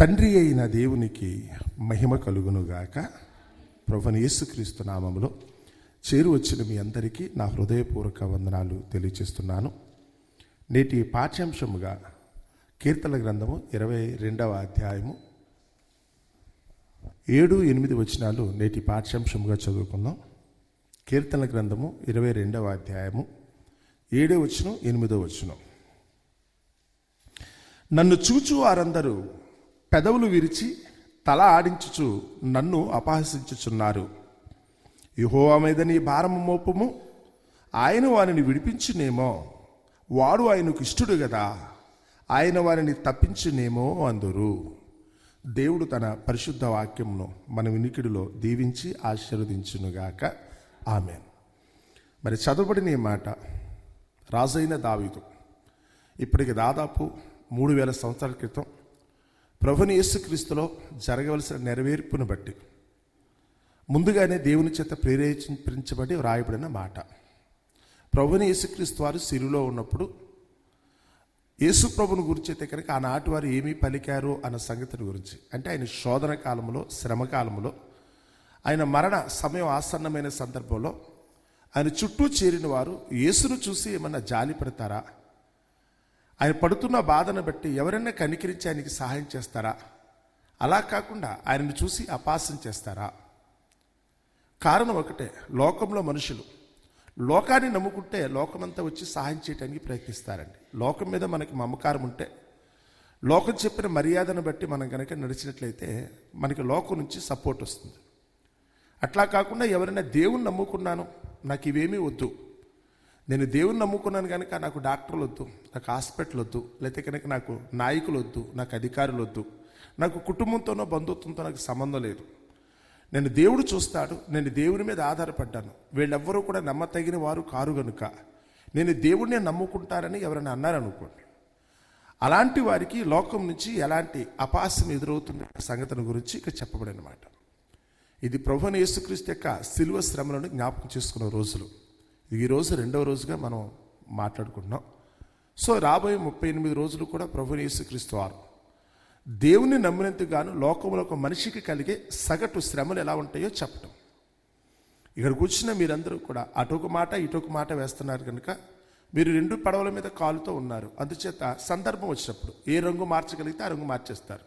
తండ్రి అయిన దేవునికి మహిమ కలుగునుగాక. ప్రభుని యేసుక్రీస్తు నామములో చేరు వచ్చిన మీ అందరికీ నా హృదయపూర్వక వందనాలు తెలియచేస్తున్నాను. నేటి పాఠ్యాంశముగా కీర్తన గ్రంథము ఇరవై రెండవ అధ్యాయము ఏడు ఎనిమిది వచనాలు నేటి పాఠ్యాంశముగా చదువుకుందాం. కీర్తన గ్రంథము ఇరవై రెండవ అధ్యాయము ఏడో వచనం ఎనిమిదో వచనం. నన్ను చూచు వారందరూ పెదవులు విరిచి తల ఆడించుచు నన్ను అపహసించుచున్నారు. యుహోవా మీద నీ భారము మోపము. ఆయన వారిని విడిపించునేమో. వాడు ఆయనకు ఇష్టడు కదా ఆయన వారిని తప్పించునేమో అందురు. దేవుడు తన పరిశుద్ధ వాక్యమును మన వినికిడిలో దీవించి ఆశీర్వదించునుగాక ఆమె మరి చదువుబడిన ఈ మాట రాజైన దావీదు. ఇప్పటికి దాదాపు మూడు వేల సంవత్సరాల క్రితం ప్రభుని యేసుక్రీస్తులో జరగవలసిన నెరవేర్పును బట్టి ముందుగానే దేవుని చేత ప్రేరేపించబడి వ్రాయబడిన మాట. ప్రభుని యేసుక్రీస్తు వారు సిరులో ఉన్నప్పుడు యేసు ప్రభుని గురించి అయితే కనుక ఆనాటి వారు ఏమీ పలికారు అన్న సంగతిని గురించి అంటే ఆయన శోధన కాలంలో శ్రమ కాలంలో ఆయన మరణ సమయం ఆసన్నమైన సందర్భంలో ఆయన చుట్టూ చేరిన వారు యేసును చూసి ఏమన్నా జాలి పెడతారా? ఆయన పడుతున్న బాధను బట్టి ఎవరైనా కనికరించి ఆయనకి సహాయం చేస్తారా? అలా కాకుండా ఆయనను చూసి అపాసం చేస్తారా? కారణం ఒకటే లోకంలో మనుషులు. లోకాన్ని నమ్ముకుంటే లోకమంతా వచ్చి సహాయం చేయడానికి ప్రయత్నిస్తారండి. లోకం మీద మనకి మమకారం ఉంటే లోకం చెప్పిన మర్యాదను బట్టి మనం కనుక నడిచినట్లయితే మనకి లోకం నుంచి సపోర్ట్ వస్తుంది. అట్లా కాకుండా ఎవరైనా దేవుణ్ణి నమ్ముకున్నాను నాకు ఇవేమీ వద్దు. నేను దేవుని నమ్ముకున్నాను కనుక నాకు డాక్టర్లు వద్దు నాకు హాస్పిటల్ వద్దు లేకపోతే కనుక నాకు నాయకులు వద్దు నాకు అధికారులు వద్దు నాకు కుటుంబంతోనో బంధుత్వంతో నాకు సంబంధం లేదు. నేను దేవుడు చూస్తాడు నేను దేవుని మీద ఆధారపడ్డాను. వీళ్ళెవ్వరూ కూడా నమ్మతగిన వారు కారు గనుక నేను దేవుడిని నమ్ముకుంటారని ఎవరైనా అన్నారనుకోండి. అలాంటి వారికి లోకం నుంచి ఎలాంటి అపాసం ఎదురవుతుంది సంగతిని గురించి ఇక్కడ చెప్పబడినమాట. ఇది ప్రభుని యేసుక్రీస్తు యొక్క సిలువ శ్రమలను జ్ఞాపకం చేసుకున్న రోజులు. ఈరోజు ఈ రోజు రెండవ రోజుగా మనం మాట్లాడుకుంటున్నాం. సో రాబోయే ముప్పై ఎనిమిది రోజులు కూడా ప్రభు యేసుక్రీస్తు వారు. దేవుని నమ్మినందుకు గాను లోకంలో ఒక మనిషికి కలిగే సగటు శ్రమలు ఎలా ఉంటాయో చెప్పటం. ఇక్కడ కూర్చున్న మీరందరూ కూడా అటొక మాట ఇటొక మాట వేస్తున్నారు కనుక మీరు రెండు పడవల మీద కాలుతో ఉన్నారు. అందుచేత సందర్భం వచ్చినప్పుడు ఏ రంగు మార్చగలిగితే ఆ రంగు మార్చేస్తారు.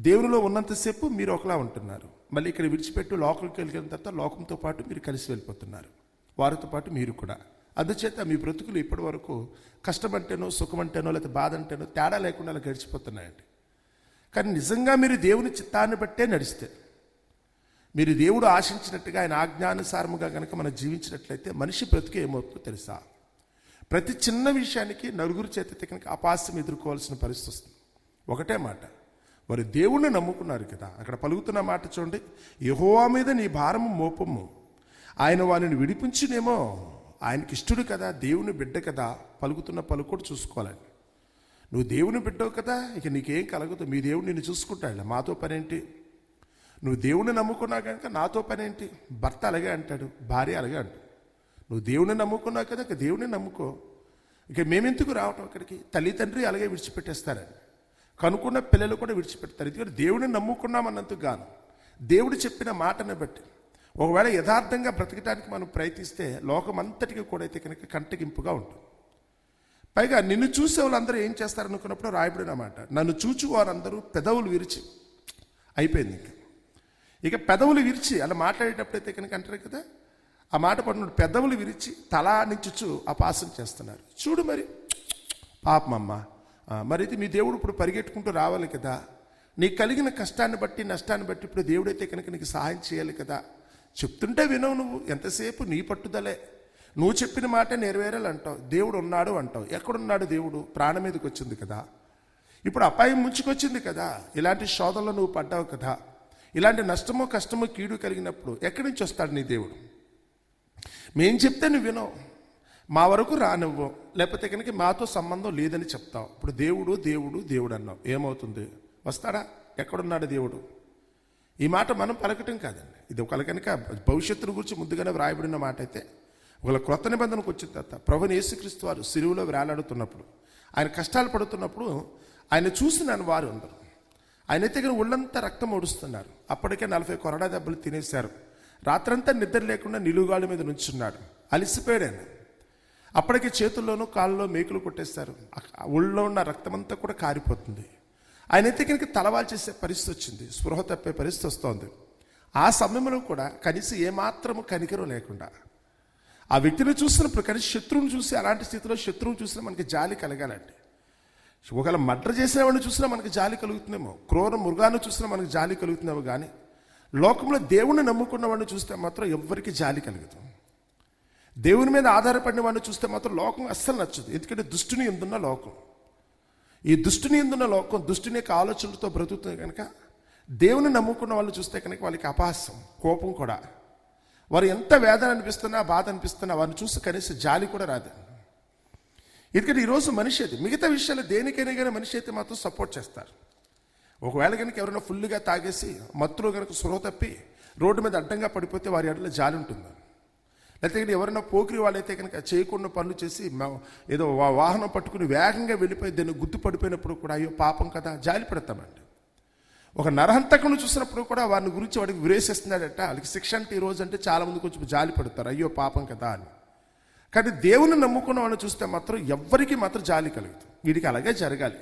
దేవునిలో ఉన్నంతసేపు మీరు ఒకలా ఉంటున్నారు. మళ్ళీ ఇక్కడ విడిచిపెట్టి లోకంకి వెళ్ళిన తర్వాత లోకంతో పాటు మీరు కలిసి వెళ్ళిపోతున్నారు. వారితో పాటు మీరు కూడా. అందుచేత మీ బ్రతుకులు ఇప్పటి వరకు కష్టమంటేనో సుఖమంటేనో లేకపోతే బాధ అంటేనో తేడా లేకుండా అలా గడిచిపోతున్నాయండి. కానీ నిజంగా మీరు దేవుని చిత్తాన్ని బట్టే నడిస్తే మీరు దేవుడు ఆశించినట్టుగా ఆయన ఆజ్ఞానుసారముగా కనుక మనం జీవించినట్లయితే మనిషి బ్రతుకు ఏమవుతుందో తెలుసా? ప్రతి చిన్న విషయానికి నలుగురు చేత కనుక అపాస్యం ఎదుర్కోవాల్సిన పరిస్థితి వస్తుంది. ఒకటే మాట వారు దేవుణ్ణి నమ్ముకున్నారు కదా. అక్కడ పలుకుతున్న మాట చూడండి యహోవా మీద నీ భారము మోపము. ఆయన వారిని విడిపించునేమో. ఆయనకి ఇష్టడు కదా దేవుని బిడ్డ కదా పలుకుతున్న పలుకుడు చూసుకోవాలని నువ్వు దేవుని బిడ్డవు కదా ఇక నీకేం కలగదు మీ దేవుడు నిన్ను చూసుకుంటాడు మాతో పనేంటి? నువ్వు దేవుని నమ్ముకున్నా కనుక నాతో పనేంటి? భర్త అలాగే అంటాడు భార్య అలాగే అంటాడు. నువ్వు దేవుని నమ్ముకున్నావు కదా ఇక దేవుని నమ్ముకో. ఇక మేమెందుకు రావటం అక్కడికి? తల్లిదండ్రి అలాగే విడిచిపెట్టేస్తారని కనుక్కున్న పిల్లలు కూడా విడిచిపెడతారు. ఎందుకంటే దేవుని నమ్ముకున్నామన్నందుకు గాను. దేవుడు చెప్పిన మాటను బట్టి ఒకవేళ యథార్థంగా బ్రతకడానికి మనం ప్రయత్నిస్తే లోకమంతటికి కూడా అయితే కనుక కంటగింపుగా ఉంటుంది. పైగా నిన్ను చూసే వాళ్ళందరూ ఏం చేస్తారనుకున్నప్పుడు రాయబడిన మాట నన్ను చూచు వారందరూ పెదవులు విరిచి. అయిపోయింది ఇంకా. ఇక పెదవులు విరిచి అలా మాట్లాడేటప్పుడు అయితే కనుక అంటారు కదా ఆ మాట పడినప్పుడు పెదవులు విరిచి తలా నించుచు అపాసం చేస్తున్నారు. చూడు మరి. పాపమమ్మ మరి ఇది మీ దేవుడు ఇప్పుడు పరిగెట్టుకుంటూ రావాలి కదా. నీకు కలిగిన కష్టాన్ని బట్టి నష్టాన్ని బట్టి ఇప్పుడు దేవుడైతే కనుక నీకు సహాయం చేయాలి కదా. చెప్తుంటే వినవు నువ్వు. ఎంతసేపు నీ పట్టుదలే. నువ్వు చెప్పిన మాట నెరవేరాలి అంటావు దేవుడు ఉన్నాడు అంటావు. ఎక్కడున్నాడు దేవుడు? ప్రాణం మీదకి వచ్చింది కదా. ఇప్పుడు అపాయం ముంచుకొచ్చింది కదా. ఇలాంటి శోధనలో నువ్వు పడ్డావు కదా. ఇలాంటి నష్టమో కష్టమో కీడు కలిగినప్పుడు ఎక్కడి నుంచి వస్తాడు నీ దేవుడు? మేం చెప్తే నువ్వు వినవు. మా వరకు రానివ్వు. లేకపోతే కనుక మాతో సంబంధం లేదని చెప్తావు. ఇప్పుడు దేవుడు దేవుడు దేవుడు అన్నావు. ఏమవుతుంది? వస్తాడా? ఎక్కడున్నాడు దేవుడు? ఈ మాట మనం పలకటం కాదండి. ఇది ఒకళ్ళ కనుక భవిష్యత్తును గురించి ముందుగానే వ్రాయబడిన మాట అయితే ఒకళ్ళ క్రొత్త నిబంధనకు వచ్చిన తర్వాత ప్రభుని యేసుక్రీస్తు వారు సిరువులో వేలాడుతున్నప్పుడు ఆయన కష్టాలు పడుతున్నప్పుడు ఆయన చూసి నన్ను వారు అందరు ఆయన అయితే ఒళ్ళంతా రక్తం ఓడుస్తున్నారు. అప్పటికే నలభై కొరడా దెబ్బలు తినేశారు. రాత్రంతా నిద్ర లేకుండా నిలువుగాళ్ళ మీద నుంచున్నాడు. అలిసిపోయాడు ఆయన అప్పటికే చేతుల్లోనూ కాళ్ళలో మేకులు కొట్టేస్తారు ఒళ్ళో ఉన్న రక్తమంతా కూడా కారిపోతుంది. ఆయన అయితే కనుక చేసే పరిస్థితి వచ్చింది. స్పృహ తప్పే పరిస్థితి వస్తోంది. ఆ సమయంలో కూడా కనీసం ఏమాత్రము కనికరం లేకుండా ఆ వ్యక్తిని చూసినప్పుడు కనీసం శత్రువుని చూసి అలాంటి స్థితిలో శత్రువుని చూసినా మనకి జాలి కలగాలండి. ఒకవేళ మర్డర్ చేసిన వాడిని చూసినా మనకి జాలి కలుగుతుందేమో క్రూర మృగాన్ని చూసినా మనకి జాలి కలుగుతుందేమో కానీ లోకంలో దేవుణ్ణి నమ్ముకున్న వాడిని చూస్తే మాత్రం ఎవ్వరికి జాలి కలుగుతుంది దేవుని మీద ఆధారపడిన వాడిని చూస్తే మాత్రం లోకం అస్సలు నచ్చదు. ఎందుకంటే దుష్టుని ఎందున్న లోకం. ఈ దుష్టుని ఎందున్న లోకం దుష్టుని యొక్క ఆలోచనలతో బ్రతుకుతుంది కనుక దేవుని నమ్ముకున్న వాళ్ళు చూస్తే కనుక వాళ్ళకి అపహాస్యం కోపం కూడా. వారు ఎంత వేదన అనిపిస్తున్నా బాధ అనిపిస్తున్నా వారిని చూసి కనీసం జాలి కూడా రాదు. ఎందుకంటే ఈరోజు మనిషి అది. మిగతా విషయాలు దేనికైనా కానీ మనిషి అయితే మాత్రం సపోర్ట్ చేస్తారు. ఒకవేళ కనుక ఎవరైనా ఫుల్గా తాగేసి మత్తులో కనుక సురవ తప్పి రోడ్డు మీద అడ్డంగా పడిపోతే వారి ఎడలో జాలి ఉంటుంది. లేకపోతే ఎవరైనా పోకిరి వాళ్ళైతే కనుక చేయకుండా పనులు చేసి ఏదో వా- వాహనం పట్టుకుని వేగంగా వెళ్ళిపోయి దాన్ని గుర్తు పడిపోయినప్పుడు కూడా అయ్యో పాపం కదా జాలి పెడతామండి ఒక నరహంతకుని చూసినప్పుడు కూడా వారిని గురించి వాడికి విరేసిస్తున్నాడట. వాళ్ళకి శిక్ష అంటే ఈ రోజు అంటే చాలామంది కొంచెం జాలి పడతారు అయ్యో పాపం కదా అని. కానీ దేవుని నమ్ముకున్న వాళ్ళని చూస్తే మాత్రం ఎవ్వరికి మాత్రం జాలి కలుగుతుంది వీడికి అలాగే జరగాలి.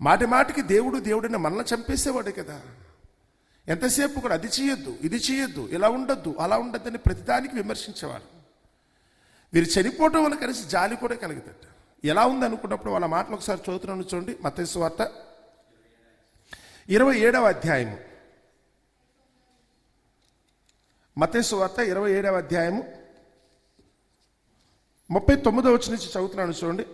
మాటి మాటికి దేవుడు దేవుడిని మనల్ని చంపేసేవాడు కదా. ఎంతసేపు కూడా అది చేయొద్దు ఇది చేయొద్దు ఇలా ఉండొద్దు అలా ఉండొద్దని ప్రతిదానికి విమర్శించేవారు వీరు చనిపోవటం వల్ల కలిసి జాలి కూడా కలుగుతుంది ఎలా ఉంది అనుకున్నప్పుడు వాళ్ళ మాటలు ఒకసారి చదువుతున్నాను చూడండి. మతేసు వార్త ఇరవై ఏడవ అధ్యాయము. మతేసు వార్త ఇరవై ఏడవ అధ్యాయము. ముప్పై తొమ్మిదో వచ్చి నుంచి చదువుతున్నాను చూడండి.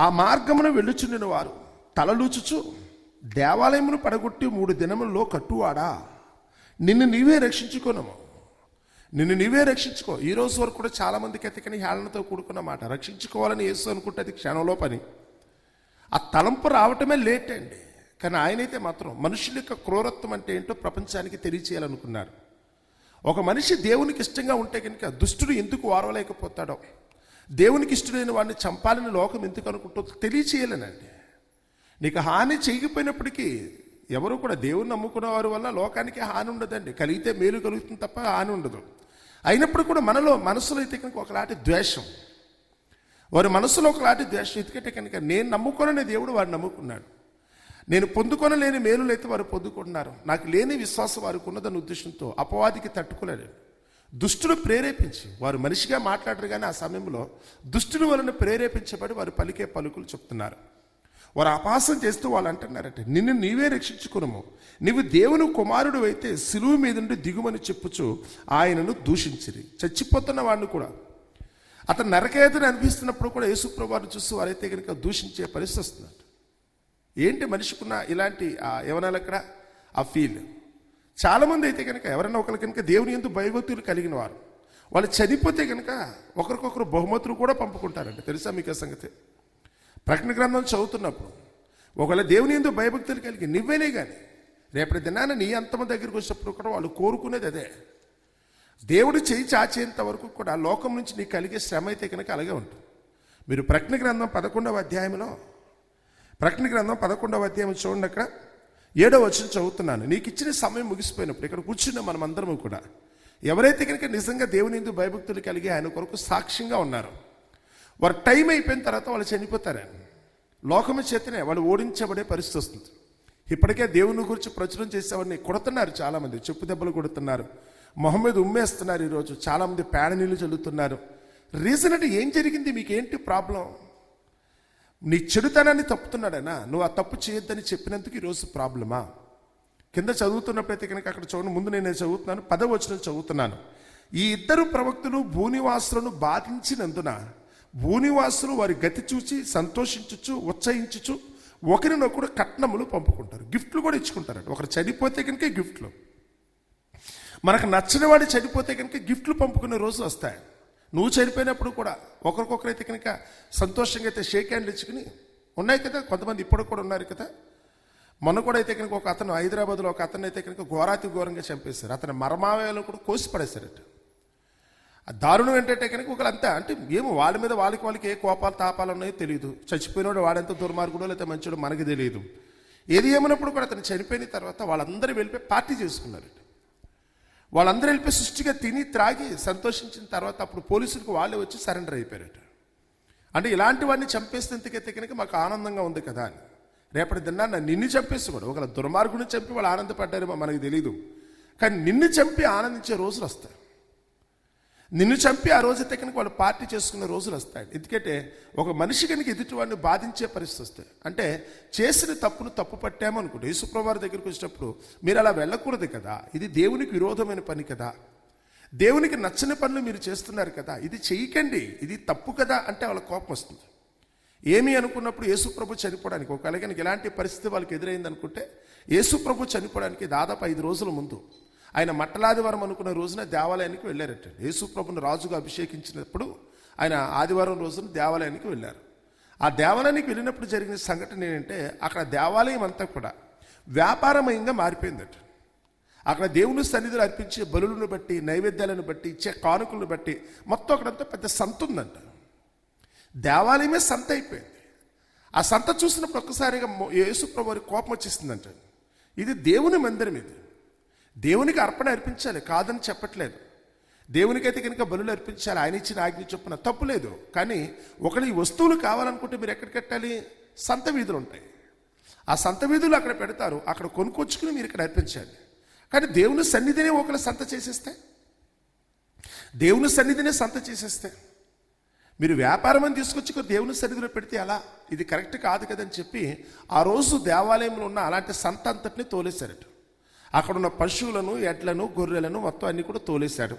ఆ మార్గమును వెళ్ళుచుండిన వారు తలలూచుచు దేవాలయమును పడగొట్టి మూడు దినముల్లో కట్టువాడా? నిన్ను నీవే రక్షించుకోనము. నిన్ను నీవే రక్షించుకో. ఈ రోజు వరకు కూడా చాలామందికి ఎతకని హేళనతో కూడుకున్న మాట. రక్షించుకోవాలని యేసు అనుకుంటే అది క్షణంలో పని. ఆ తలంపు రావటమే లేట్ అండి. కానీ ఆయనైతే మాత్రం మనుషుల యొక్క క్రూరత్వం అంటే ఏంటో ప్రపంచానికి తెలియచేయాలనుకున్నారు. ఒక మనిషి దేవునికి ఇష్టంగా ఉంటే కనుక దుష్టుడు ఎందుకు వారవలేకపోతాడో దేవునికి ఇష్టడైన వాడిని చంపాలని లోకం ఎందుకు అనుకుంటుందో తెలియచేయాలనండి. నీకు హాని చేయకపోయినప్పటికీ ఎవరు కూడా దేవుని నమ్ముకున్న వారి వల్ల లోకానికి హాని ఉండదండి. కలిగితే మేలు కలుగుతుంది తప్ప హాని ఉండదు. అయినప్పుడు కూడా మనలో మనసులో అయితే కనుక ఒకలాంటి ద్వేషం. వారి మనసులో ఒకలాంటి ద్వేషం. ఎందుకంటే కనుక నేను నమ్ముకొని దేవుడు వారు నమ్ముకున్నాడు. నేను పొందుకొనలేని మేలులు అయితే వారు పొందుకుంటున్నారు. నాకు లేని విశ్వాసం వారికి ఉన్నదన్న ఉద్దేశంతో అపవాదికి తట్టుకోలేడు. దుష్టులు ప్రేరేపించి వారు మనిషిగా మాట్లాడరు కానీ ఆ సమయంలో దుష్టుని వలన ప్రేరేపించబడి వారు పలికే పలుకులు చెప్తున్నారు. వారు అపాసం చేస్తూ వాళ్ళు అంటున్నారట నిన్ను నీవే రక్షించుకునము. నీవు దేవుని కుమారుడు అయితే సిలువు మీద నుండి దిగుమని చెప్పుచు ఆయనను దూషించిరి. చచ్చిపోతున్న వాడిని కూడా. అతను నరకేతని అనిపిస్తున్నప్పుడు కూడా యేసుప్రభువారిని చూస్తూ వారైతే కనుక దూషించే పరిస్థితి వస్తున్నారు ఏంటి మనిషికున్న ఇలాంటి ఆ అక్కడ? ఆ ఫీల్. చాలామంది అయితే కనుక ఎవరైనా ఒకరి కనుక దేవుని ఎందు భయభక్తులు కలిగిన వారు. వాళ్ళు చనిపోతే కనుక ఒకరికొకరు బహుమతులు కూడా పంపుకుంటారండి. తెలుసా మీకు ఆ సంగతి? ప్రకటన గ్రంథం చదువుతున్నప్పుడు ఒకవేళ దేవుని ఎందు భయభక్తులు కలిగి నువ్వేనే కానీ రేపటి దినాన నీ అంతమ దగ్గరికి వచ్చినప్పుడు కూడా వాళ్ళు కోరుకునేది అదే. దేవుడు చేయి చాచేంత వరకు కూడా లోకం నుంచి నీకు కలిగే శ్రమ అయితే కనుక అలాగే ఉంటుంది. మీరు ప్రకటన గ్రంథం పదకొండవ అధ్యాయంలో ప్రకటన గ్రంథం పదకొండవ అధ్యాయం చూడండి అక్కడ. ఏడో వచ్చిన చదువుతున్నాను. నీకు ఇచ్చిన సమయం ముగిసిపోయినప్పుడు ఇక్కడ కూర్చున్న మనం అందరము కూడా ఎవరైతే కనుక నిజంగా దేవుని ఎందు భయభక్తులు కలిగి ఆయన కొరకు సాక్ష్యంగా ఉన్నారు వారు టైం అయిపోయిన తర్వాత వాళ్ళు చనిపోతారని. లోకము చేతనే వాళ్ళు ఓడించబడే పరిస్థితి వస్తుంది. ఇప్పటికే దేవుని గురించి ప్రచురం చేసేవాడిని కొడుతున్నారు చాలామంది. చెప్పు దెబ్బలు కొడుతున్నారు. మొహమ్మద్ ఉమ్మేస్తున్నారు ఈరోజు. చాలామంది పేడ నీళ్ళు చల్లుతున్నారు. రీజన్ అంటే ఏం జరిగింది? మీకేంటి ప్రాబ్లం? నీ చెడుతనాన్ని తప్పుతున్నాడనా? నువ్వు ఆ తప్పు చేయొద్దని చెప్పినందుకు ఈరోజు ప్రాబ్లమా? కింద చదువుతున్నప్పుడైతే కనుక అక్కడ చూడండి ముందు నేను చదువుతున్నాను పదవచనం చదువుతున్నాను. ఈ ఇద్దరు ప్రవక్తలు భూనివాసులను బాధించినందున భూనివాసులు వారి గతి చూసి సంతోషించచ్చు ఉత్సహించచ్చు ఒకరినొకరు కట్నములు పంపుకుంటారు. గిఫ్ట్లు కూడా ఇచ్చుకుంటారంట. ఒకరు చనిపోతే కనుక గిఫ్ట్లు. మనకు నచ్చిన వాడు చనిపోతే కనుక గిఫ్ట్లు పంపుకునే రోజు వస్తాయి. నువ్వు చనిపోయినప్పుడు కూడా ఒకరికొకరైతే కనుక సంతోషంగా అయితే షేక్ హ్యాండ్లు ఇచ్చుకుని ఉన్నాయి కదా కొంతమంది ఇప్పుడు కూడా ఉన్నారు కదా. మొన్న కూడా అయితే కనుక ఒక అతను హైదరాబాద్లో ఒక అతను అయితే కనుక ఘోరాతి ఘోరంగా చంపేశారు. అతని మరమావయాలు కూడా కోసి పడేశారట. ఆ దారుణం ఏంటంటే కనుక ఒకళ్ళంతా అంటే ఏమో వాళ్ళ మీద వాళ్ళకి వాళ్ళకి ఏ కోపాలు తాపాలు ఉన్నాయో తెలియదు. చచ్చిపోయినోడు వాడెంత దుర్మార్గుడో లేకపోతే మంచిడో మనకి తెలియదు. ఏది ఏమన్నప్పుడు కూడా అతను చనిపోయిన తర్వాత వాళ్ళందరూ వెళ్ళిపోయి పార్టీ చేసుకున్నారు వాళ్ళందరూ వెళ్ళిపోయి సృష్టిగా తిని త్రాగి సంతోషించిన తర్వాత అప్పుడు పోలీసులకు వాళ్ళే వచ్చి సరెండర్ అయిపోయారట. అంటే ఇలాంటి వాడిని చంపేసినంతకైతే కనుక మాకు ఆనందంగా ఉంది కదా అని. రేపటి దిన్నా నిన్ను చంపేసి కూడా ఒకళ్ళ దుర్మార్గుని చంపి వాళ్ళు ఆనందపడ్డారేమో మనకు తెలియదు కానీ నిన్ను చంపి ఆనందించే రోజులు వస్తాయి. నిన్ను చంపి ఆ రోజు కనుక వాళ్ళు పార్టీ చేసుకునే రోజులు వస్తాయి. ఎందుకంటే ఒక మనిషి కనుక ఎదుటి వాడిని బాధించే పరిస్థితి వస్తాయి. అంటే చేసిన తప్పును తప్పు పట్టాము అనుకుంటే యేసుప్రభువారి దగ్గరికి వచ్చినప్పుడు మీరు అలా వెళ్ళకూడదు కదా ఇది దేవునికి విరోధమైన పని కదా దేవునికి నచ్చని పనులు మీరు చేస్తున్నారు కదా ఇది చేయకండి ఇది తప్పు కదా అంటే వాళ్ళ కోపం వస్తుంది. ఏమి అనుకున్నప్పుడు యేసుప్రభు చనిపోవడానికి ఒకవేళ కనుక ఇలాంటి పరిస్థితి వాళ్ళకి ఎదురైంది అనుకుంటే యేసుప్రభు చనిపోవడానికి దాదాపు ఐదు రోజుల ముందు ఆయన మట్టలాదివారం అనుకున్న రోజున దేవాలయానికి వెళ్ళారట. యేసుప్రభుని రాజుగా అభిషేకించినప్పుడు ఆయన ఆదివారం రోజున దేవాలయానికి వెళ్ళారు. ఆ దేవాలయానికి వెళ్ళినప్పుడు జరిగిన సంఘటన ఏంటంటే అక్కడ దేవాలయం అంతా కూడా వ్యాపారమయంగా మారిపోయిందట. అక్కడ దేవుని సన్నిధిలో అర్పించే బలులను బట్టి నైవేద్యాలను బట్టి ఇచ్చే కానుకలను బట్టి మొత్తం అక్కడంతా పెద్ద సంత ఉందంట. దేవాలయమే సంత అయిపోయింది. ఆ సంత చూసినప్పుడు ఒక్కసారిగా యేసుప్రభు వారి కోపం వచ్చేసిందంట. ఇది దేవుని మందిరం ఇది. దేవునికి అర్పణ అర్పించాలి కాదని చెప్పట్లేదు. దేవునికైతే కనుక బలులు అర్పించాలి ఆయన ఇచ్చిన ఆజ్ఞ చొప్పున తప్పు లేదు. కానీ ఒకళ్ళు ఈ వస్తువులు కావాలనుకుంటే మీరు ఎక్కడ కట్టాలి? సంత వీధులు ఉంటాయి. ఆ సంత వీధులు అక్కడ పెడతారు అక్కడ కొనుక్కొచ్చుకుని మీరు ఇక్కడ అర్పించాలి. కానీ దేవుని సన్నిధినే ఒకళ్ళు సంత చేసేస్తే? దేవుని సన్నిధినే సంత చేసేస్తే? మీరు వ్యాపారం అని తీసుకొచ్చి దేవుని సన్నిధిలో పెడితే అలా ఇది కరెక్ట్ కాదు కదని చెప్పి ఆ రోజు దేవాలయంలో ఉన్న అలాంటి సంత అంతటిని తోలేశారట. అక్కడున్న పశువులను ఎడ్లను గొర్రెలను మొత్తం అన్ని కూడా తోలేశాడు.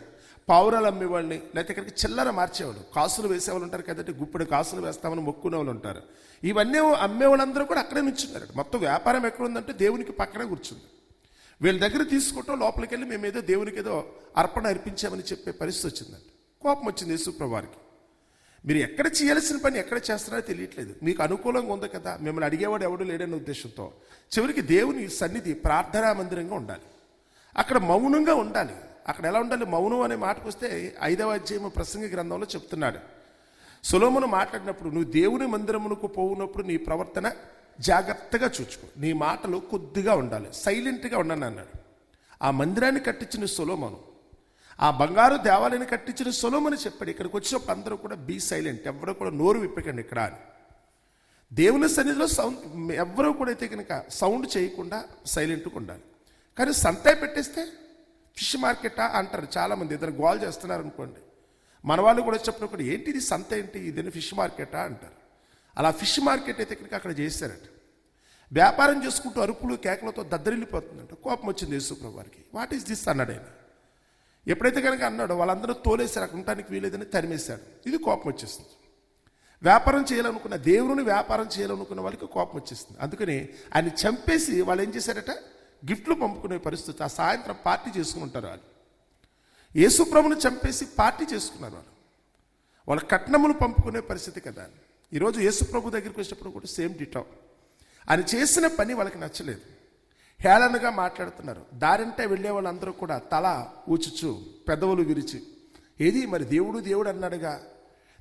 పావురాలు అమ్మేవాళ్ళని లేకపోతే ఇక్కడికి చిల్లర మార్చేవాళ్ళు. కాసులు వేసేవాళ్ళు ఉంటారు కదంటే గుప్పెడు కాసులు వేస్తామని మొక్కునే వాళ్ళు ఉంటారు. ఇవన్నీ అమ్మేవాళ్ళందరూ కూడా అక్కడే నుంచున్నారు మొత్తం వ్యాపారం ఎక్కడ ఉందంటే దేవునికి పక్కనే కూర్చుంది. వీళ్ళ దగ్గర తీసుకుంటాం లోపలికి వెళ్ళి మేము ఏదో దేవునికి ఏదో అర్పణ అర్పించామని చెప్పే పరిస్థితి వచ్చిందంట కోపం వచ్చింది యేసుప్రభువారికి. మీరు ఎక్కడ చేయాల్సిన పని ఎక్కడ చేస్తున్నారో తెలియట్లేదు. మీకు అనుకూలంగా ఉంది కదా? మిమ్మల్ని అడిగేవాడు ఎవడు లేడనే ఉద్దేశంతో. చివరికి దేవుని సన్నిధి ప్రార్థనా మందిరంగా ఉండాలి. అక్కడ మౌనంగా ఉండాలి. అక్కడ ఎలా ఉండాలి? మౌనం అనే మాటకు వస్తే ఐదవ అధ్యాయం ప్రసంగ గ్రంథంలో చెప్తున్నాడు. సులోమును మాట్లాడినప్పుడు నువ్వు దేవుని మందిరమునకు పోవునప్పుడు నీ ప్రవర్తన జాగ్రత్తగా చూచుకో. నీ మాటలు కొద్దిగా ఉండాలి. సైలెంట్గా ఉండను అన్నాడు. ఆ మందిరాన్ని కట్టించిన సులోమను ఆ బంగారు దేవాలయాన్ని కట్టించిన సొలోమని చెప్పాడు. ఇక్కడికి వచ్చినప్పుడు అందరూ కూడా బీ సైలెంట్ ఎవరు కూడా నోరు విప్పకండి ఇక్కడ అని. దేవుని సన్నిధిలో సౌండ్ ఎవరూ కూడా అయితే కనుక సౌండ్ చేయకుండా సైలెంట్గా ఉండాలి. కానీ సంతే పెట్టేస్తే ఫిష్ మార్కెటా అంటారు చాలామంది. ఇద్దరు గోల్ చేస్తున్నారు అనుకోండి. మన వాళ్ళు కూడా చెప్పినప్పుడు ఏంటి ఇది సంత ఏంటి? ఇదేనా ఫిష్ మార్కెటా అంటారు. అలా ఫిష్ మార్కెట్ అయితే కనుక అక్కడ చేశారట. వ్యాపారం చేసుకుంటూ అరుపులు కేకలతో దద్దరిల్లిపోతుందంట. కోపం వచ్చింది యేసుప్రభు వారికి వాట్ ఈస్ దిస్ అన్నాడు ఆయన. ఎప్పుడైతే కనుక అన్నాడో వాళ్ళందరూ తోలేశారు అక్కడ ఉండటానికి వీలేదని తరిమేశాడు. ఇది కోపం వచ్చేస్తుంది. వ్యాపారం చేయాలనుకున్న దేవుని వ్యాపారం చేయాలనుకున్న వాళ్ళకి కోపం వచ్చేస్తుంది. అందుకని ఆయన చంపేసి వాళ్ళు ఏం చేశారట? గిఫ్ట్లు పంపుకునే పరిస్థితి. ఆ సాయంత్రం పార్టీ చేసుకుంటారు వాళ్ళు. యేసుప్రభుని చంపేసి పార్టీ చేసుకున్నారు వాళ్ళు. వాళ్ళ కట్నములు పంపుకునే పరిస్థితి కదా. ఈరోజు యేసుప్రభు దగ్గరికి వచ్చినప్పుడు కూడా సేమ్ డిటో. ఆయన చేసిన పని వాళ్ళకి నచ్చలేదు. హేళనగా మాట్లాడుతున్నారు. దారింటే వెళ్ళే వాళ్ళందరూ కూడా తల ఊచుచు పెదవులు విరిచి ఏది మరి దేవుడు దేవుడు అన్నాడుగా.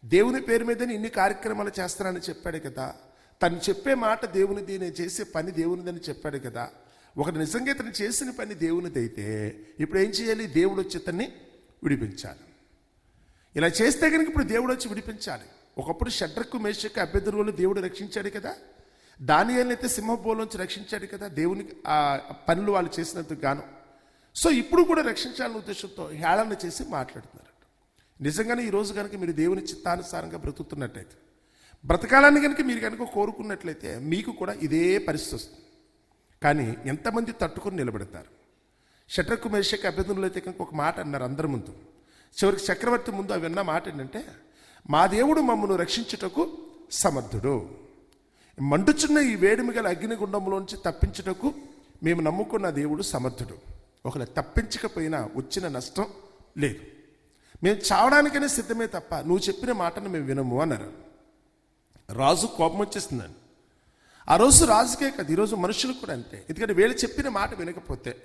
దేవుని పేరు మీదనే ఇన్ని కార్యక్రమాలు చేస్తానని చెప్పాడు కదా. తను చెప్పే మాట దేవునిది నేను చేసే పని దేవునిదని చెప్పాడు కదా. ఒకటి నిజంగా ఇతను చేసిన పని దేవునిది అయితే ఇప్పుడు ఏం చేయాలి? దేవుడు వచ్చి ఇతన్ని విడిపించాలి. ఇలా చేస్తే కనుక ఇప్పుడు దేవుడు వచ్చి విడిపించాలి. ఒకప్పుడు షడ్రకు మేషకు అభ్యర్థులు దేవుడు రక్షించాడు కదా. దానియాలను అయితే సింహబోలోంచి రక్షించాడు కదా దేవునికి ఆ పనులు వాళ్ళు చేసినందుకు గాను. సో ఇప్పుడు కూడా రక్షించాలనే ఉద్దేశంతో హేళన చేసి మాట్లాడుతున్నారు నిజంగానే ఈ రోజు కనుక మీరు దేవుని చిత్తానుసారంగా బ్రతుకుతున్నట్టయితే బ్రతకాలని కనుక మీరు కనుక కోరుకున్నట్లయితే మీకు కూడా ఇదే పరిస్థితి వస్తుంది. కానీ ఎంతమంది తట్టుకొని నిలబెడతారు? షట్రకు మేషక్ అభ్యర్థులు అయితే కనుక ఒక మాట అన్నారు అందరి ముందు. చివరికి చక్రవర్తి ముందు అవి విన్న మాట ఏంటంటే మా దేవుడు మమ్మను రక్షించుటకు సమర్థుడు. మండుచున్న ఈ వేడిమి గల అగ్నిగుండంలోంచి తప్పించుటకు మేము నమ్ముకున్న దేవుడు సమర్థుడు. ఒకవేళ తప్పించకపోయినా వచ్చిన నష్టం లేదు. మేము చావడానికైనా సిద్ధమే తప్ప నువ్వు చెప్పిన మాటను మేము వినము అన్నారు. రాజు కోపం వచ్చేస్తుందండి ఆ రోజు రాజుకే కాదు ఈరోజు మనుషులకు కూడా అంతే. ఎందుకంటే వీళ్ళు చెప్పిన మాట వినకపోతే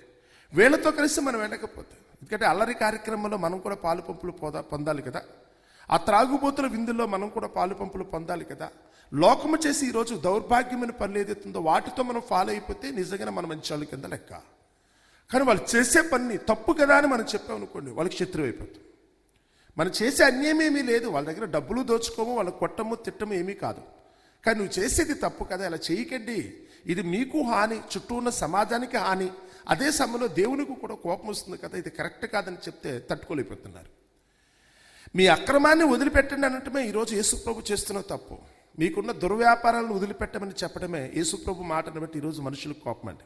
వీళ్ళతో కలిసి మనం వినకపోతే ఎందుకంటే అల్లరి కార్యక్రమంలో మనం కూడా పాలు పంపులు పోదా పొందాలి కదా. ఆ త్రాగుబోతుల విందుల్లో మనం కూడా పాలు పంపులు పొందాలి కదా. లోకము చేసి ఈరోజు దౌర్భాగ్యమైన పనులు ఏదైతుందో వాటితో మనం ఫాలో అయిపోతే నిజంగానే మన మంచి వాళ్ళ కింద లెక్క. కానీ వాళ్ళు చేసే పని తప్పు కదా అని మనం చెప్పామనుకోండి వాళ్ళకి శత్రువు అయిపోతుంది మనం చేసే అన్యమేమీ లేదు వాళ్ళ దగ్గర డబ్బులు దోచుకోము వాళ్ళ కొట్టము తిట్టము ఏమీ కాదు. కానీ నువ్వు చేసేది తప్పు కదా అలా చేయకండి. ఇది మీకు హాని చుట్టూ ఉన్న సమాజానికి హాని. అదే సమయంలో దేవునికి కూడా కోపం వస్తుంది కదా ఇది కరెక్ట్ కాదని చెప్తే తట్టుకోలేకపోతున్నారు. మీ అక్రమాన్ని వదిలిపెట్టండి అనటమే ఈరోజు యేసుప్రభు చేస్తున్న తప్పు. మీకున్న దుర్వ్యాపారాలను వదిలిపెట్టమని చెప్పడమే యేసుప్రభు మాటను బట్టి ఈరోజు మనుషులకు కోపం అండి.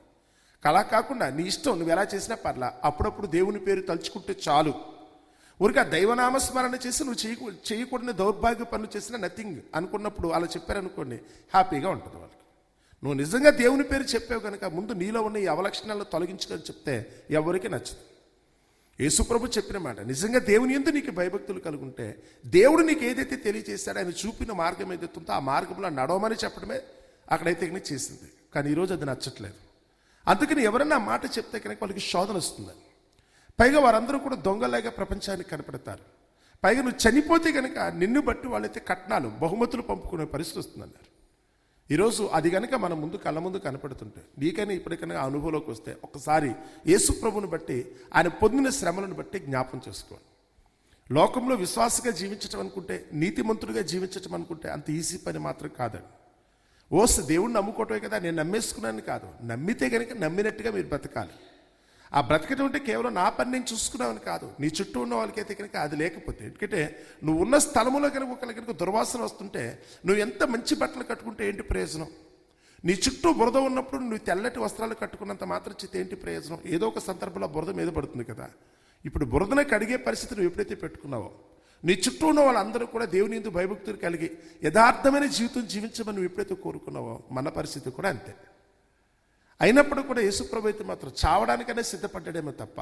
కలా కాకుండా నీ ఇష్టం నువ్వు ఎలా చేసినా పర్లా అప్పుడప్పుడు దేవుని పేరు తలుచుకుంటే చాలు. ఊరిక దైవనామస్మరణ చేసి నువ్వు చేయకు చేయకూడని దౌర్భాగ్య పనులు చేసినా నథింగ్ అనుకున్నప్పుడు అలా చెప్పారనుకోండి హ్యాపీగా ఉంటుంది వాళ్ళకి. నువ్వు నిజంగా దేవుని పేరు చెప్పావు కనుక ముందు నీలో ఉన్న ఈ అవలక్షణాలను తొలగించుకొని చెప్తే ఎవరికి నచ్చదు. యేసుప్రభు చెప్పిన మాట నిజంగా దేవుని ఎందు నీకు భయభక్తులు కలుగుంటే దేవుడు నీకు ఏదైతే తెలియజేస్తాడో ఆయన చూపిన మార్గం ఏదైతే ఉందో ఆ మార్గంలో నడవమని చెప్పడమే అక్కడైతే కనుక చేసింది. కానీ ఈరోజు అది నచ్చట్లేదు. అందుకని ఎవరన్నా మాట చెప్తే కనుక వాళ్ళకి శోధన వస్తుందని పైగా వారందరూ కూడా దొంగలాగా ప్రపంచానికి కనపడతారు. పైగా నువ్వు చనిపోతే కనుక నిన్ను బట్టి వాళ్ళైతే కట్నాలు బహుమతులు పంపుకునే పరిస్థితి వస్తుందన్నారు. ఈరోజు అది కనుక మన ముందు కళ్ళ ముందు కనపడుతుంటే నీకైనా ఇప్పటికైనా అనుభవంలోకి వస్తే ఒకసారి యేసు ప్రభుని బట్టి ఆయన పొందిన శ్రమలను బట్టి జ్ఞాపం చేసుకోండి. లోకంలో విశ్వాసగా జీవించటం అనుకుంటే నీతిమంతుడిగా జీవించటం అనుకుంటే అంత ఈజీ పని మాత్రం కాదండి. ఓస్ దేవుణ్ణి నమ్ముకోవటమే కదా నేను నమ్మేసుకున్నాను కాదు. నమ్మితే కనుక నమ్మినట్టుగా మీరు బ్రతకాలి ఆ బ్రతకటం అంటే కేవలం నా పని నేను చూసుకున్నామని కాదు. నీ చుట్టూ ఉన్న వాళ్ళకైతే కనుక అది లేకపోతే ఎందుకంటే నువ్వు ఉన్న స్థలములో కనుక ఒకరికి కనుక దుర్వాసన వస్తుంటే నువ్వు ఎంత మంచి బట్టలు కట్టుకుంటే ఏంటి ప్రయోజనం? నీ చుట్టూ బురద ఉన్నప్పుడు నువ్వు తెల్లటి వస్త్రాలు కట్టుకున్నంత మాత్రం చేతి ఏంటి ప్రయోజనం? ఏదో ఒక సందర్భంలో బురద మీద పడుతుంది కదా. ఇప్పుడు బురదనే కడిగే పరిస్థితి నువ్వు ఎప్పుడైతే పెట్టుకున్నావో నీ చుట్టూ ఉన్న వాళ్ళందరూ కూడా దేవుని ఎందుకు భయభక్తులు కలిగి యథార్థమైన జీవితం జీవించమని నువ్వు ఎప్పుడైతే కోరుకున్నావో మన పరిస్థితి కూడా అంతే. అయినప్పుడు కూడా యేసుప్రభు అయితే మాత్రం చావడానికనే సిద్ధపడ్డాడేమో తప్ప.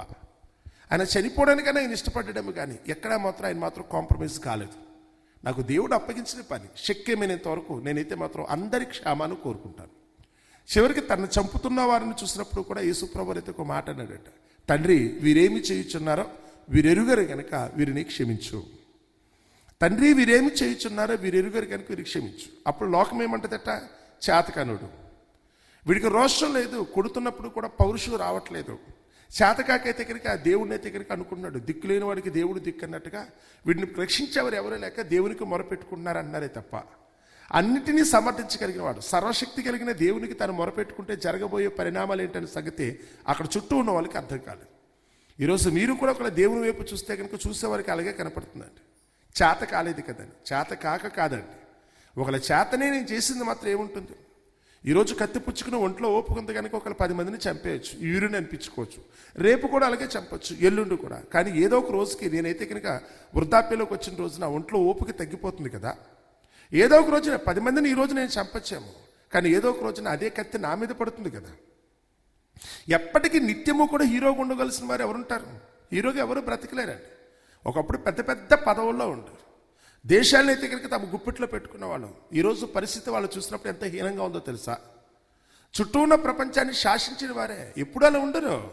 ఆయన చనిపోవడానికైనా ఆయన ఇష్టపడ్డాడేమో కానీ ఎక్కడా మాత్రం ఆయన మాత్రం కాంప్రమైజ్ కాలేదు. నాకు దేవుడు అప్పగించిన పని శక్యమైనంత వరకు నేనైతే మాత్రం అందరి క్షేమాన్ని కోరుకుంటాను. చివరికి తను చంపుతున్న వారిని చూసినప్పుడు కూడా యేసుప్రభు అయితే ఒక మాట అన్నాడట తండ్రి వీరేమి చేయుచున్నారో వీరెరుగరు కనుక వీరిని క్షమించు. తండ్రి వీరేమి చేయుచున్నారో వీరెరుగరు కనుక వీరికి క్షమించు. అప్పుడు లోకం ఏమంటదట? చేతకనుడు. వీడికి రోషం లేదు కొడుతున్నప్పుడు కూడా పౌరుషం రావట్లేదు. చేతకాకైతే దగ్గరికి ఆ దేవుడిని అయితే కనుక అనుకున్నాడు. దిక్కు లేని వాడికి దేవుడు దిక్కు అన్నట్టుగా వీడిని రక్షించేవారు ఎవరూ లేక దేవునికి మొరపెట్టుకుంటున్నారు అన్నారే తప్ప. అన్నిటినీ సమర్థించగలిగిన వాడు సర్వశక్తి కలిగిన దేవునికి తను మొరపెట్టుకుంటే జరగబోయే పరిణామాలు ఏంటనే సంగతి అక్కడ చుట్టూ ఉన్న వాళ్ళకి అర్థం కాలేదు. ఈరోజు మీరు కూడా ఒక దేవుని వైపు చూస్తే కనుక చూసేవారికి అలాగే కనపడుతుందండి. చేత కాలేదు కదండి. చేత కాక కాదండి. ఒకళ్ళ చేతనే నేను చేసింది మాత్రం ఏముంటుంది? ఈరోజు కత్తి పుచ్చుకుని ఒంట్లో ఓపుకుంది కనుక ఒకళ్ళు పది మందిని చంపేయచ్చు యూరిన్ అనిపించుకోవచ్చు. రేపు కూడా అలాగే చంపొచ్చు ఎల్లుండి కూడా. కానీ ఏదో ఒక రోజుకి నేనైతే కనుక వృద్ధాప్యలోకి వచ్చిన రోజు నా ఒంట్లో ఓపిక తగ్గిపోతుంది కదా. ఏదో ఒక రోజున పది మందిని ఈరోజు నేను చంపచ్చాము కానీ ఏదో ఒక రోజున అదే కత్తి నా మీద పడుతుంది కదా. ఎప్పటికీ నిత్యము కూడా హీరోగా ఉండగలిసిన వారు ఎవరుంటారు? హీరోగా ఎవరు బ్రతకలేరండి. ఒకప్పుడు పెద్ద పెద్ద పదవుల్లో ఉంటారు దేశాన్ని అయితే కనుక తమ గుప్పిట్లో పెట్టుకున్న వాళ్ళు. ఈరోజు పరిస్థితి వాళ్ళు చూసినప్పుడు ఎంత హీనంగా ఉందో తెలుసా? చుట్టూ ఉన్న ప్రపంచాన్ని శాసించిన వారే ఎప్పుడు అలా ఉండరు.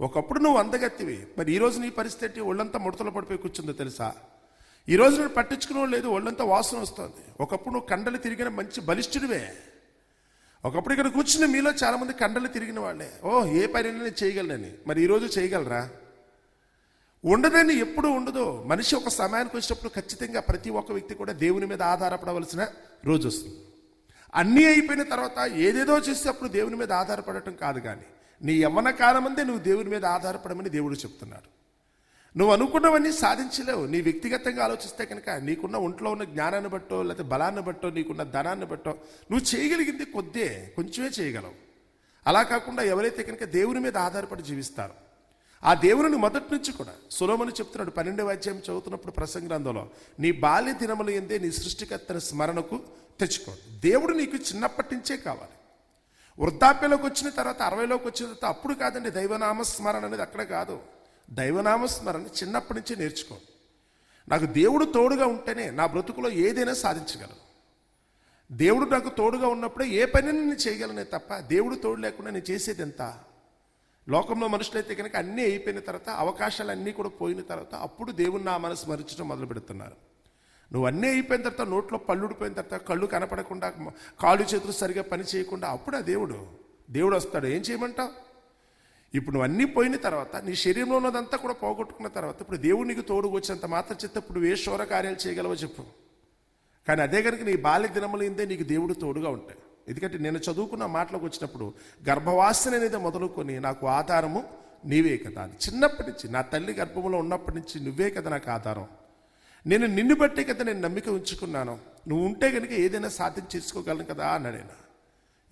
ఒకప్పుడు నువ్వు అందగత్తివి. మరి ఈరోజు నీ పరిస్థితి ఒళ్ళంతా ముడతలు పడిపోయి కూర్చుందో తెలుసా? ఈ రోజు నువ్వు పట్టించుకునే లేదు ఒళ్ళంతా వాసన వస్తుంది. ఒకప్పుడు నువ్వు కండలు తిరిగిన మంచి బలిష్ఠుడివే. ఒకప్పుడు ఇక్కడ కూర్చుని మీలో చాలామంది కండలు తిరిగిన వాళ్ళే. ఓ ఏ పని నేను చేయగలనని. మరి ఈరోజు చేయగలరా? ఉండదని ఎప్పుడు ఉండదు. మనిషి ఒక సమయానికి వచ్చినప్పుడు ఖచ్చితంగా ప్రతి ఒక్క వ్యక్తి కూడా దేవుని మీద ఆధారపడవలసిన రోజు వస్తుంది. అన్నీ అయిపోయిన తర్వాత ఏదేదో చేస్తే అప్పుడు దేవుని మీద ఆధారపడటం కాదు కానీ నీ యవ్వన కాలమందే నువ్వు దేవుని మీద ఆధారపడమని దేవుడు చెప్తున్నాడు. నువ్వు అనుకున్నవన్నీ సాధించలేవు. నీ వ్యక్తిగతంగా ఆలోచిస్తే కనుక నీకున్న ఒంట్లో ఉన్న జ్ఞానాన్ని బట్టో లేకపోతే బలాన్ని బట్టో నీకున్న ధనాన్ని బట్టో నువ్వు చేయగలిగింది కొద్దే కొంచెమే చేయగలవు. అలా కాకుండా ఎవరైతే కనుక దేవుని మీద ఆధారపడి జీవిస్తారో ఆ దేవుని మొదటి నుంచి కూడా సులోమని చెప్తున్నాడు పన్నెండవ అధ్యాయం చదువుతున్నప్పుడు ప్రసంగ గ్రంథంలో నీ బాల్య దినములు ఎందే నీ సృష్టికర్తన స్మరణకు తెచ్చుకో దేవుడు నీకు చిన్నప్పటి నుంచే కావాలి. వృద్ధాప్యలోకి వచ్చిన తర్వాత అరవైలోకి వచ్చిన తర్వాత అప్పుడు కాదండి దైవనామ స్మరణ అనేది అక్కడ కాదు. దైవనామ స్మరణ చిన్నప్పటి నుంచే నేర్చుకో నాకు దేవుడు తోడుగా ఉంటేనే నా బ్రతుకులో ఏదైనా సాధించగలను. దేవుడు నాకు తోడుగా ఉన్నప్పుడే ఏ పనిని నేను చేయగలనే తప్ప దేవుడు తోడు లేకుండా నేను చేసేది ఎంత? లోకంలో మనుషులైతే కనుక అన్నీ అయిపోయిన తర్వాత అవకాశాలు అన్నీ కూడా పోయిన తర్వాత అప్పుడు దేవుని నామాన్ని స్మరించడం మొదలు పెడుతున్నారు. నువ్వు అన్నీ అయిపోయిన తర్వాత నోట్లో పళ్ళుడిపోయిన తర్వాత కళ్ళు కనపడకుండా కాళ్ళు చేతులు సరిగా పని చేయకుండా అప్పుడు ఆ దేవుడు? దేవుడు వస్తాడు. ఏం చేయమంటావు? ఇప్పుడు నువ్వు అన్నీ పోయిన తర్వాత నీ శరీరంలో ఉన్నదంతా కూడా పోగొట్టుకున్న తర్వాత ఇప్పుడు దేవుడు నీకు తోడు వచ్చినంత మాత్రం చెత్త ఇప్పుడు ఏ శోర కార్యాలు చేయగలవో చెప్పు. కానీ అదే కనుక నీ బాల్య దినములైందే నీకు దేవుడు తోడుగా ఉంటాయి ఎందుకంటే నేను చదువుకున్న మాటలకు వచ్చినప్పుడు గర్భవాసన అనేది మొదలుకొని నాకు ఆధారము నీవే కదా అని. చిన్నప్పటి నుంచి నా తల్లి గర్భంలో ఉన్నప్పటి నుంచి నువ్వే కదా నాకు ఆధారం. నేను నిన్ను బట్టే కదా నేను నమ్మిక ఉంచుకున్నాను. నువ్వు ఉంటే కనుక ఏదైనా సాధ్యం చేసుకోగలను కదా అన్నాడు ఆయన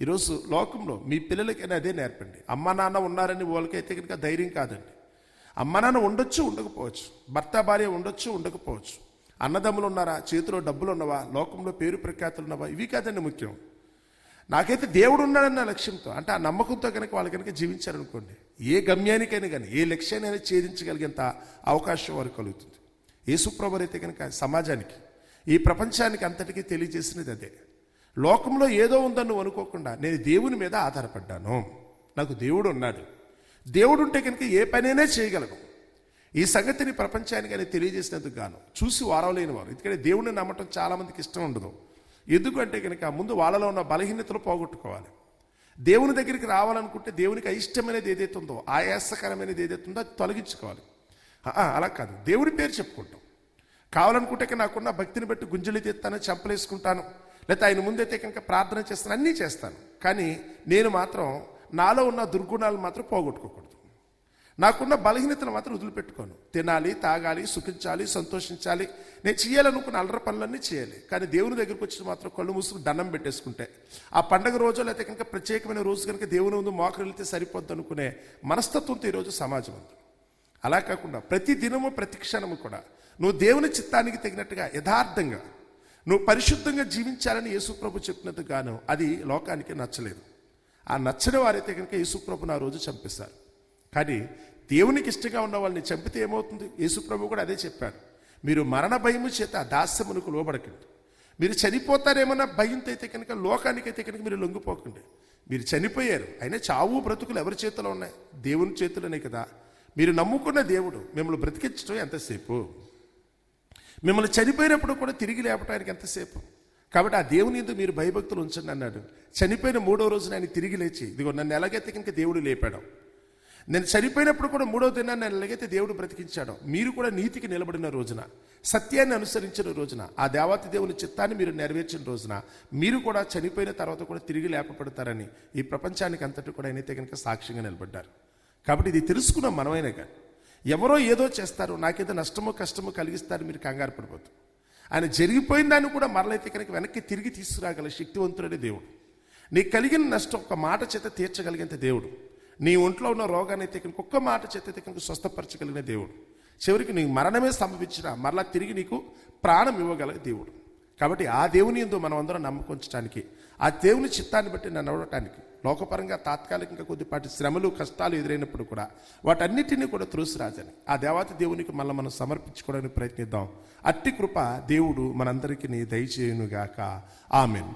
ఈరోజు లోకంలో మీ పిల్లలకైనా అదే నేర్పండి. అమ్మ నాన్న ఉన్నారని వాళ్ళకైతే కనుక ధైర్యం కాదండి. అమ్మ నాన్న ఉండొచ్చు ఉండకపోవచ్చు. భర్త భార్య ఉండొచ్చు ఉండకపోవచ్చు. అన్నదమ్ములు ఉన్నారా? చేతిలో డబ్బులు ఉన్నవా? లోకంలో పేరు ప్రఖ్యాతులు ఉన్నవా? ఇవి కాదండి ముఖ్యం. నాకైతే దేవుడు ఉన్నాడన్న లక్ష్యంతో అంటే ఆ నమ్మకంతో కనుక వాళ్ళు కనుక జీవించారనుకోండి ఏ గమ్యానికైనా కానీ ఏ లక్ష్యాన్ని ఛేదించగలిగేంత అవకాశం వారు కలుగుతుంది. ఏసుప్రభు అయితే కనుక సమాజానికి ఈ ప్రపంచానికి అంతటికీ తెలియజేసినది అదే. లోకంలో ఏదో ఉందని నువ్వు అనుకోకుండా నేను దేవుని మీద ఆధారపడ్డాను. నాకు దేవుడు ఉన్నాడు దేవుడు ఉంటే కనుక ఏ పనైనా చేయగలను ఈ సంగతిని ప్రపంచానికి ఆయన తెలియజేసినందుకు గాను చూసి వారవలేని వారు. ఎందుకంటే దేవుడిని నమ్మటం చాలామందికి ఇష్టం ఉండదు. ఎందుకంటే కనుక ముందు వాళ్ళలో ఉన్న బలహీనతలు పోగొట్టుకోవాలి. దేవుని దగ్గరికి రావాలనుకుంటే దేవునికి అయిష్టమైనది ఏదైతే ఉందో ఆయాసకరమైనది ఏదైతే ఉందో అది తొలగించుకోవాలి. అలా కాదు. దేవుడి పేరు చెప్పుకుంటాం. కావాలనుకుంటే నాకున్న భక్తిని బట్టి గుంజలు తెస్తాను చెంపలేసుకుంటాను లేకపోతే ఆయన ముందైతే కనుక ప్రార్థన చేస్తాను అన్నీ చేస్తాను. కానీ నేను మాత్రం నాలో ఉన్న దుర్గుణాలు మాత్రం పోగొట్టుకోకూడదు. నాకున్న బలహీనతను మాత్రం వదిలిపెట్టుకోను. తినాలి తాగాలి సుఖించాలి సంతోషించాలి. నేను చేయాలనుకున్న అల్లర పనులన్నీ చేయాలి. కానీ దేవుని దగ్గరికి వచ్చి మాత్రం కళ్ళు మూసుకుని దండం పెట్టేసుకుంటే. ఆ పండగ రోజు లేకపోతే కనుక ప్రత్యేకమైన రోజు కనుక దేవుని ముందు మోకరు వెళ్తే సరిపోద్ది అనుకునే మనస్తత్వంతో ఈరోజు సమాజం ఉంది అలా కాకుండా ప్రతి దినము ప్రతి క్షణము కూడా నువ్వు దేవుని చిత్తానికి తగినట్టుగా యథార్థంగా నువ్వు పరిశుద్ధంగా జీవించాలని యేసుప్రభు చెప్పినట్టుగాను గాను అది లోకానికి నచ్చలేదు. ఆ నచ్చని వారైతే కనుక యేసుప్రభుని ఆ రోజు చంపేశారు. కానీ దేవునికి ఇష్టంగా ఉన్న వాళ్ళని చంపితే ఏమవుతుంది? యేసుప్రభు కూడా అదే చెప్పాడు. మీరు మరణ భయము చేత దాస్యమునకు లోబడకండి. మీరు చనిపోతారేమన్నా భయంతో అయితే కనుక లోకానికైతే కనుక మీరు లొంగిపోకండి. మీరు చనిపోయారు అయినా చావు బ్రతుకులు ఎవరి చేతిలో ఉన్నాయి? దేవుని చేతిలోనే కదా. మీరు నమ్ముకున్న దేవుడు మిమ్మల్ని బ్రతికించడం ఎంతసేపు? మిమ్మల్ని చనిపోయినప్పుడు కూడా తిరిగి లేపడానికి ఎంతసేపు? కాబట్టి ఆ దేవుని ఎందుకు మీరు భయభక్తులు ఉంచండి అన్నాడు. చనిపోయిన మూడో రోజున ఆయన తిరిగి లేచి ఇదిగో నన్ను ఎలాగైతే కనుక దేవుడు లేపాడు నేను చనిపోయినప్పుడు కూడా మూడో దినాన్ని నేను ఎలాగైతే దేవుడు బ్రతికించాడో మీరు కూడా నీతికి నిలబడిన రోజున సత్యాన్ని అనుసరించిన రోజున ఆ దేవత దేవుని చిత్తాన్ని మీరు నెరవేర్చిన రోజున మీరు కూడా చనిపోయిన తర్వాత కూడా తిరిగి లేపబడతారని ఈ ప్రపంచానికి అంతటి కూడా అయితే కనుక సాక్ష్యంగా నిలబడ్డారు కాబట్టి ఇది తెలుసుకున్నాం మనమైనా కానీ ఎవరో ఏదో చేస్తారు నాకేదో నష్టమో కష్టమో కలిగిస్తారు మీరు కంగారు పడిపోతుంది ఆయన జరిగిపోయిన దాన్ని కూడా మరలైతే కనుక వెనక్కి తిరిగి తీసుకురాగల శక్తివంతుడనే దేవుడు. నీకు కలిగిన నష్టం ఒక మాట చేత తీర్చగలిగేంత దేవుడు. నీ ఒంట్లో ఉన్న రోగాన్ని అయితే ఒక్క మాట చేత కనుక స్వస్థపరచగలిగిన దేవుడు. చివరికి నీకు మరణమే సంభవించిన మరలా తిరిగి నీకు ప్రాణం ఇవ్వగల దేవుడు. కాబట్టి ఆ దేవుని ఎందు మనం అందరం నమ్మకొంచడానికి ఆ దేవుని చిత్తాన్ని బట్టి నన్ను నడవటానికి లోకపరంగా తాత్కాలికంగా కొద్దిపాటి శ్రమలు కష్టాలు ఎదురైనప్పుడు కూడా వాటన్నిటినీ కూడా త్రోసిరాజని ఆ దేవత దేవునికి మళ్ళీ మనం సమర్పించుకోవడానికి ప్రయత్నిద్దాం. అట్టి కృప దేవుడు మనందరికీ దయచేయునుగాక. ఆమెను.